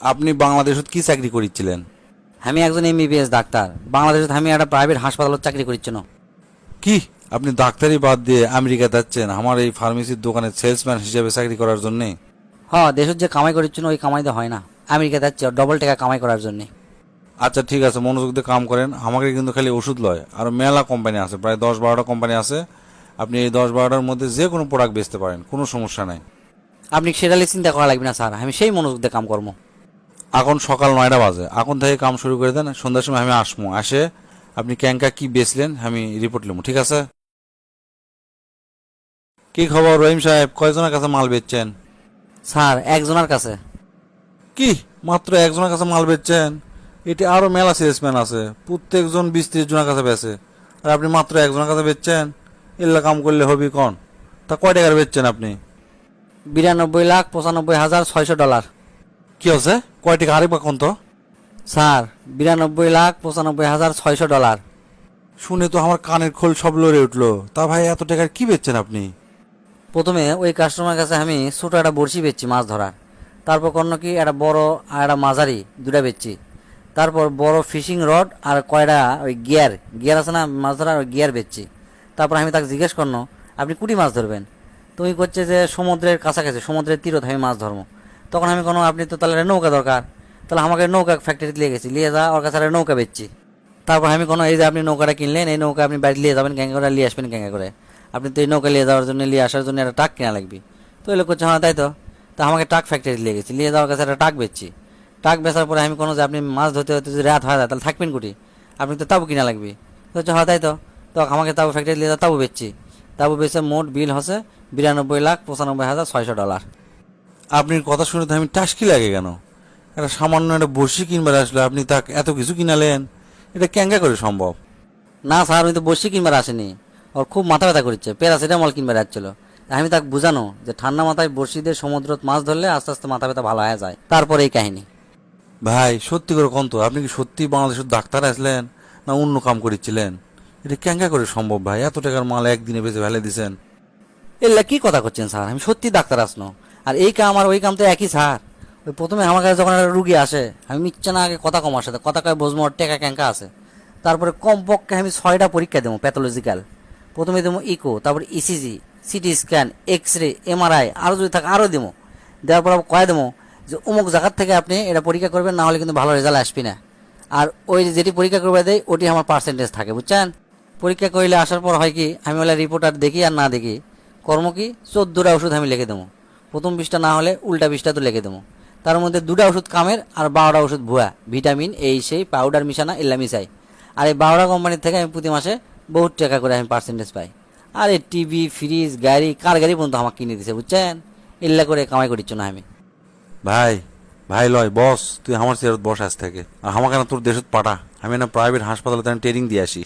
আপনি বাংলাদেশত কি চাকরি করিচ্ছিলেন? আমি একজন এমবিবিএস ডাক্তার। বাংলাদেশে আমি একটা প্রাইভেট হাসপাতালত চাকরি করছি না কি? আপনি ডাক্তারি বাদ দিয়ে আমেরিকা যাচ্ছেন আমার এই ফার্মেসির দোকানে সেলসম্যান হিসেবে চাকরি করার জন্যে? হ্যাঁ দেশের যে কামাই করছি না ওই কামাইতে হয় না। আমেরিকা যাচ্ছি ডবল টাকা কামাই করার জন্য। আচ্ছা ঠিক আছে মনোযোগ দিয়ে কাম করেন। আমাকে কিন্তু খালি ওষুধ লয়। আর মেলা কোম্পানি আছে প্রায় দশ বারোটা কোম্পানি আছে। আপনি এই দশ বারোটার মধ্যে যে কোনো প্রোডাক্ট বেচতে পারেন কোনো সমস্যা নাই। আপনি সেটা নিয়ে চিন্তা করা লাগবে না স্যার। আমি সেই মনোযোগ দিয়ে কাম করব। এখন সকাল নয়টা বাজে। এখন থেকে কাম শুরু করে দেন। সন্ধ্যার সময় আমি আসব আসে আপনি ক্যাঙ্কা কি বেচলেন আমি রিপোর্ট নেব ঠিক আছে? কি খবর রহিম সাহেব? কয়জনের কাছে মাল বেচছেন? স্যার একজনের কাছে। কি? মাত্র একজনের কাছে মাল বেচছেন? এটি আরও মেলা সেলসম্যান আছে। প্রত্যেকজন বিশ ত্রিশ জনের কাছে বেচে। আর আপনি মাত্র একজনের কাছে বেচছেন? এল্লা কাম করলে হবি কন? তা কয় টাকার বেচছেন আপনি? বিরানব্বই লাখ পঁচানব্বই হাজার ছয়শো ডলার। কি আছে কয় টাকা আরেকবার কোন তো? স্যার বিরানব্বই লাখ পঁচানব্বই হাজার ছয়শো ডলার। শুনে তো আমার কানের খোল সব লড়ে উঠল। তা ভাই এত টাকার কি বেচছেন আপনি? প্রথমে ওই কাস্টমার কাছে আমি ছোটো একটা বড়শি বেচছি মাছ ধরার। তারপর কোনো কি একটা বড় আর একটা মাঝারি দুটা বেচছি। তারপর বড় ফিশিং রড আর কয়টা ওই গিয়ার গিয়ার আছে না মাছ ধরার ওই গিয়ার বেচছি। তারপর আমি তাকে জিজ্ঞেস করল আপনি কুটি মাছ ধরবেন? তুমি করছে যে সমুদ্রের কাছাকাছি সমুদ্রের তীরত আমি মাছ ধরবো। তখন আমি কোনো, আপনি তো তাহলে নৌকা দরকার। তাহলে আমাকে নৌকা ফ্যাক্টরিতে নিয়ে গেছি, নিয়ে যা, ওর কাছে নৌকা বেচছি। তারপর আমি কোনো, এই যে আপনি নৌকাটা কিনলেন, এই নৌকা আপনি বাড়ি নিয়ে যাবেন ক্যাঙ্গা করে নিয়ে আসবেন ক্যাঙ্গা করে। আপনি তো এই নৌকা নিয়ে যাওয়ার জন্য, নিয়ে আসার জন্য একটা টাক কেনা লাগবে। তো এলো করছে হ্যাঁ তাই তো। তা আমাকে টাক ফ্যাক্টরি নিয়ে গেছি, নিয়ে যাওয়ার কাছে একটা টাক বেচছি। টাক বেচার পরে আমি কোনো যে আপনি মাছ ধরতে হতে যদি রাত হয়, তাহলে থাকবেন কুটি। আপনি তো তাবু কিনা লাগবে। তো হচ্ছে হ্যাঁ তাই তো। তো আমাকে তাবু ফ্যাক্টরি নিয়ে যাওয়া তাবু বেচছি। তাবু বেচে মোট বিল হচ্ছে বিরানব্বই লাখ পঁচানব্বই হাজার ছয়শো ডলার। আপনার কথা শুনে তো আমি টাসকি লাগে কেন? একটা সামান্য একটা বসি কিনবার আসলে আপনি তা এত কিছু কিনালেন এটা ক্যাঙ্গা করে সম্ভব? না স্যার উনি তো বসে কিনবার আসেনি। ওর খুব মাথা ব্যথা করছে প্যারাসিটামল কিনবার আসছিল আমি তাকে বুঝানো যে ঠান্ডা মাথায় বড়শিদের সমুদ্রত মাছ ধরলে আস্তে আস্তে মাথা ব্যথা ভালো হয়ে যায়। তারপরে এই কাহিনী। ভাই সত্যি করে কোন তো আপনি কি সত্যি বাংলাদেশের ডাক্তার আসলেন না অন্য কাম করেছিলেন এটা ক্যাঙ্গা করে সম্ভব ভাই? এত টাকার মাল একদিনে বেঁচে ফেলে দিছেন। এগুলা কি কথা করছেন স্যার? আমি সত্যি ডাক্তার আসনো। আর এই কাম আর ওই কাম তো একই স্যার। ওই প্রথমে আমার কাছে যখন একটা রুগী আসে, আমি মিচ্ছে না আগে কথা কম সাথে। কথা কয় ওর টেকা ক্যাঙ্কা আছে। তারপরে কমপক্ষে আমি ছয়টা পরীক্ষা দেবো প্যাথোলজিক্যাল প্রথমে দেবো ইকো তারপর ECG CT scan X ray MRI আরও যদি থাকে আরও দেবো। দেওয়ার পর কয়ে দেবো যে অমুক জায়গার থেকে আপনি এটা পরীক্ষা করবেন, না হলে কিন্তু ভালো রেজাল্ট আসবি না। আর ওই যেটি পরীক্ষা করবে দেয় ওটি আমার পার্সেন্টেজ থাকে, বুঝছেন? পরীক্ষা করলে আসার পর হয় কি, আমি বলে রিপোর্ট আর দেখি আর না দেখি। কর্ম কি? চোদ্দোটা ওষুধ আমি লিখে দেবো। প্রথম বিষটা না হলে উল্টা বিষটা তো লিখে দেবো। তার মধ্যে দুটা ওষুধ কামের আর বারোটা ওষুধ ভুয়া, ভিটামিন এই সেই পাউডার মিশানা এল্লা মিশাই আর এই বারোটা কোম্পানির থেকে আমি প্রতি মাসে বহুত টাকা করে আমি পার্সেন্টেজ পাই। আর এই টিভি ফ্রিজ গাড়ি, কার গাড়ি পর্যন্ত আমাকে কিনে দিছে, বুঝছেন? এল্লা করে কামাই করিচ্ছ না আমি। ভাই ভাই লয়, বস, তুই আমার চেয়ারত বস আজ থেকে। আর আমাকে না তোর দেশত পাঠা, আমি না প্রাইভেট হাসপাতালে ট্রেনিং দিয়ে আসি।